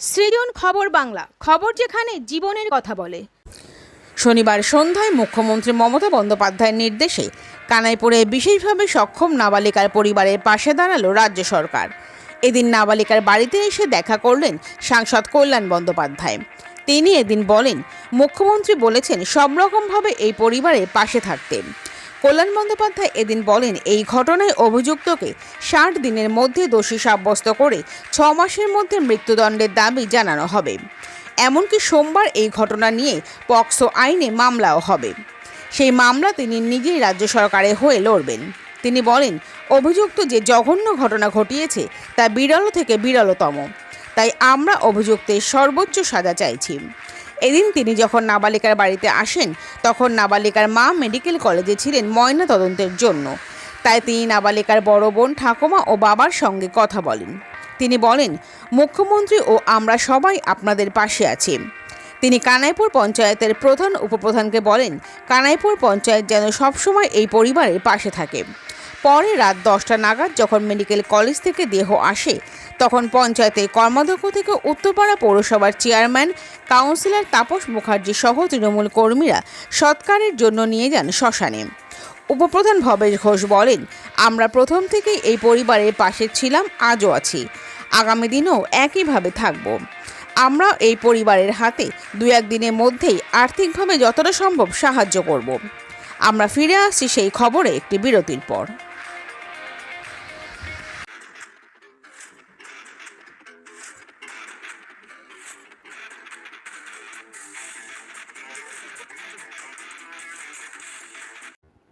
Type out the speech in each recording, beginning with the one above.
সৃজন খবর বাংলা, খবর যেখানে জীবনের কথা বলে। শনিবার সন্ধ্যায় মুখ্যমন্ত্রী মমতা বন্দ্যোপাধ্যায়ের নির্দেশে কানাইপুরে বিশেষভাবে সক্ষম নাবালিকার পরিবারের পাশে দাঁড়াল রাজ্য সরকার। এদিন নাবালিকার বাড়িতে এসে দেখা করলেন সাংসদ কল্যাণ বন্দ্যোপাধ্যায়। তিনি এদিন বলেন, মুখ্যমন্ত্রী বলেছেন, সব রকমভাবে এই পরিবারের পাশে থাকতেন। কল্যাণ বন্দ্যোপাধ্যায় এদিন বলেন, এই ঘটনায় অভিযুক্তকে ষাট দিনের মধ্যে দোষী সাব্যস্ত করে ছ মাসের মধ্যে মৃত্যুদণ্ডের দাবি জানানো হবে। এমনকি সোমবার এই ঘটনা নিয়ে পক্সো আইনে মামলাও হবে। সেই মামলা তিনি নিজেই রাজ্য সরকারের হয়ে লড়বেন। তিনি বলেন, অভিযুক্ত যে জঘন্য ঘটনা ঘটিয়েছে তা বিরল থেকে বিরলতম। তাই আমরা অভিযুক্তের সর্বোচ্চ সাজা চাইছি। এদিন তিনি যখন নাবালিকার বাড়িতে আসেন, তখন নাবালিকার মা মেডিকেল কলেজে ছিলেন ময়না তদন্তের জন্য। তাই তিনি নাবালিকার বড় বোন ঠাকুমা ও বাবার সঙ্গে কথা বলেন। তিনি বলেন, মুখ্যমন্ত্রী ও আমরা সবাই আপনাদের পাশে আছি। তিনি কানাইপুর পঞ্চায়েতের প্রধান উপপ্রধানকে বলেন, কানাইপুর পঞ্চায়েত যেন সবসময় এই পরিবারের পাশে থাকে। পরে রাত দশটা নাগাদ যখন মেডিকেল কলেজ থেকে দেহ আসে, তখন পঞ্চায়েতের কর্মাধ্যক্ষ থেকে উত্তরপাড়া পৌরসভার চেয়ারম্যান, কাউন্সিলর তাপস মুখার্জি সহ তৃণমূল কর্মীরা সৎকারের জন্য নিয়ে যান শ্মশানে। উপপ্রধান ভবেশ ঘোষ বলেন, আমরা প্রথম থেকেই এই পরিবারের পাশে ছিলাম, আজও আছি। আগামী দিনেও একইভাবে থাকব। আমরা এই পরিবারের হাতে দু একদিনের মধ্যেই আর্থিকভাবে যতটা সম্ভব সাহায্য করব। আমরা ফিরে আসছি সেই খবরে একটি বিরতির পর।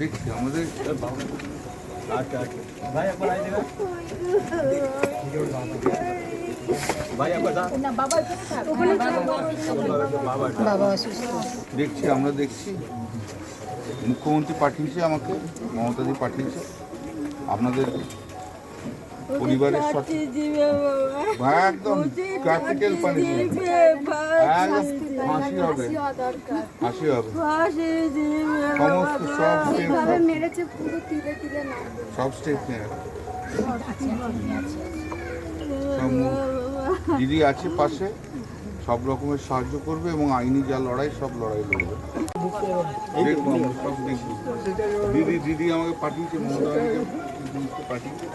দেখছি আমাদের ভাই দেখছি আমরা দেখছি। মুখ্যমন্ত্রী পাঠিয়েছে আমাকে মমতাদি পাঠিয়েছে। আপনাদের পরিবারের সাথে। একদম ক্যাপিটাল পানিশমেন্ট একদম ফাঁসি হবে। ফাঁসি হবে। সমস্ত সব স্টেপ মেরেছে পুরো তিলে তিলে না। সব স্টেপ দিদি আছে পাশে। সব রকমের সাহায্য করবে এবং আইনি যা লড়াই সব লড়াই লড়বে। দিদি দিদি আমাকে পাঠিয়েছে মমতা পাঠিয়েছে।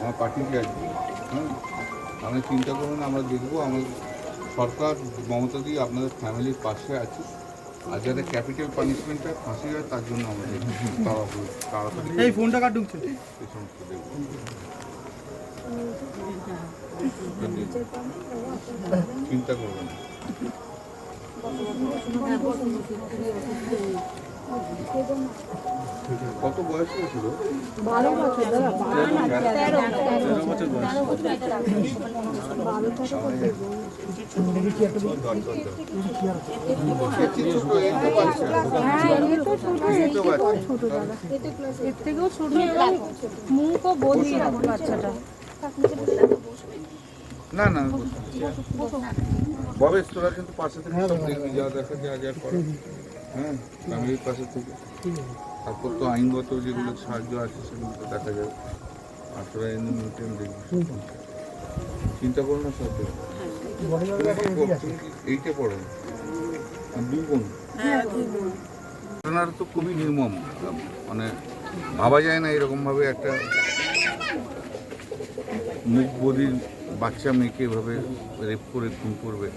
আমার পাঠিয়েছে আর কি। হ্যাঁ আপনি চিন্তা করুন আমরা দেখব আমার সরকার মমতা দিয়ে আপনাদের ফ্যামিলির পাশে আছে। আর যাতে ক্যাপিটাল পানিশমেন্টটা ফাঁসি হয় তার জন্য আমরা দেখব। তাড়াতাড়ি এই ফোনটা কার এই সমস্ত দেখব। চিন্তা করবেন না। কত বয়স হয়েছিল? এর থেকেও ছোট মুখও বলি বাচ্চাটা না না ববেশ তোরা কিন্তু পাশে থেকে সব দেখবি যা দেখা যা যা করা হ্যাঁ ফ্যামিলির পাশে থেকে তারপর তো আইনগত যেগুলো সাহায্য আছে সেগুলো দেখা যাবে আর তোরা এমনি মেনটেন দেখবি। চিন্তা করো না সব এইটা পড়ো। দুই বোন। ঘটনাটা তো খুবই নির্মম। মানে ভাবা যায় না এরকমভাবে একটা মুখ বদির বাচ্চা মেয়েকে এভাবে রেপ করে খুন করবে।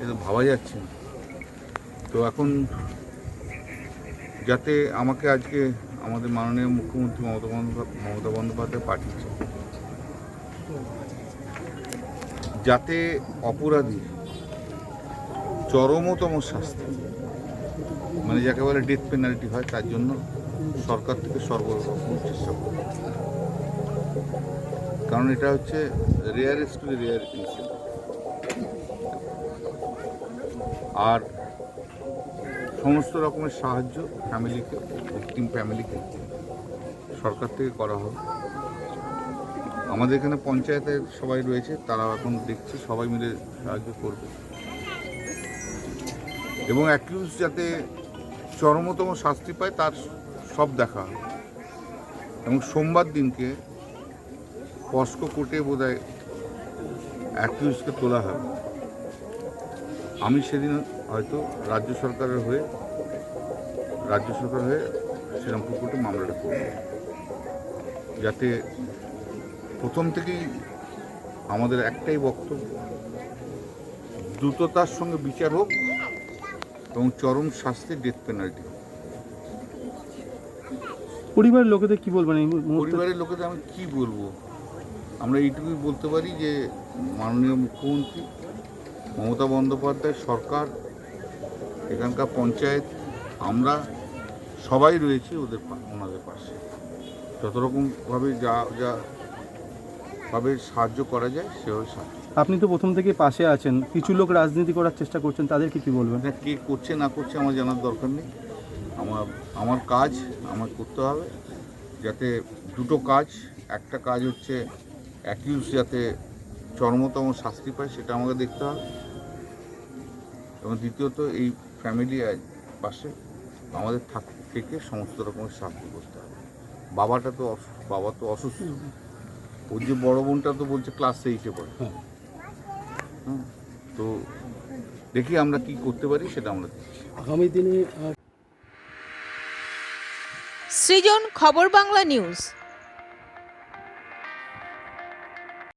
এ তো ভাবা যাচ্ছে না। তো এখন যাতে আমাকে আজকে আমাদের মাননীয় মুখ্যমন্ত্রী মমতা বন্দ্যোপাধ্যায় মমতা বন্দ্যোপাধ্যায় পাঠিয়েছে। যাতে অপরাধী চরমতম শাস্তি মানে যাকে বলে ডেথ পেনাল্টি হয়, তার জন্য সরকার থেকে সর্বরকম চেষ্টা করবে কারণ এটা হচ্ছে রেয়ারেস্ট টু রেয়ার আর সমস্ত রকমের সাহায্য ফ্যামিলিকে ভিকটিম ফ্যামিলিকে সরকার থেকে করা হবে আমাদের এখানে পঞ্চায়েতের সবাই রয়েছে তারা এখন দেখছে, সবাই মিলে সাহায্য করবে। এবং অ্যাকিউজ যাতে চরমতম শাস্তি পায়, তার সব দেখা এবং সোমবার দিনকে পস্কো কোর্টে বোধ হয় অ্যাকিউজকে তোলা হবে। আমি সেদিন হয়তো রাজ্য সরকারের হয়ে রাজ্য সরকার হয়ে শ্রীরামপুর কোর্টে মামলাটা করব। যাতে প্রথম থেকেই আমাদের একটাই বক্তব্য দ্রুততার সঙ্গে বিচার হোক এবং চরম শাস্তি ডেথ পেনাল্টি হোক। পরিবারের লোকেদের কি বলবেন পরিবারের লোকেদের আমি কি বলব? আমরা এইটুকুই বলতে পারি যে মাননীয় মুখ্যমন্ত্রী মমতা বন্দ্যোপাধ্যায় সরকার এখানকার পঞ্চায়েত আমরা সবাই রয়েছি ওদের ওনাদের পাশে। যত রকমভাবে যা যা ভাবে সাহায্য করা যায় সেভাবে সাহায্য আপনি তো প্রথম থেকে পাশে আছেন কিছু লোক রাজনীতি করার চেষ্টা করছেন তাদেরকে কি বলবেন? এটা কে করছে না করছে আমার জানার দরকার নেই। আমার আমার কাজ আমার করতে হবে যাতে দুটো কাজ একটা কাজ হচ্ছে অ্যাকিউজ যাতে চরমতম শাস্তি পায় সেটা আমাকে দেখতে হবে। এবং দ্বিতীয়ত এই ফ্যামিলি পাশে আমাদের থাক থেকে সমস্ত রকমের সাহায্য করতে হবে। বাবাটা তো বাবা তো অসুস্থ। ওর যে বড় বোনটা তো বলছে ক্লাস এইটে পড়ে। হ্যাঁ তো দেখি আমরা কি করতে পারি সেটা আমরা দেখছি। আগামী দিনে সৃজন খবর বাংলা নিউজ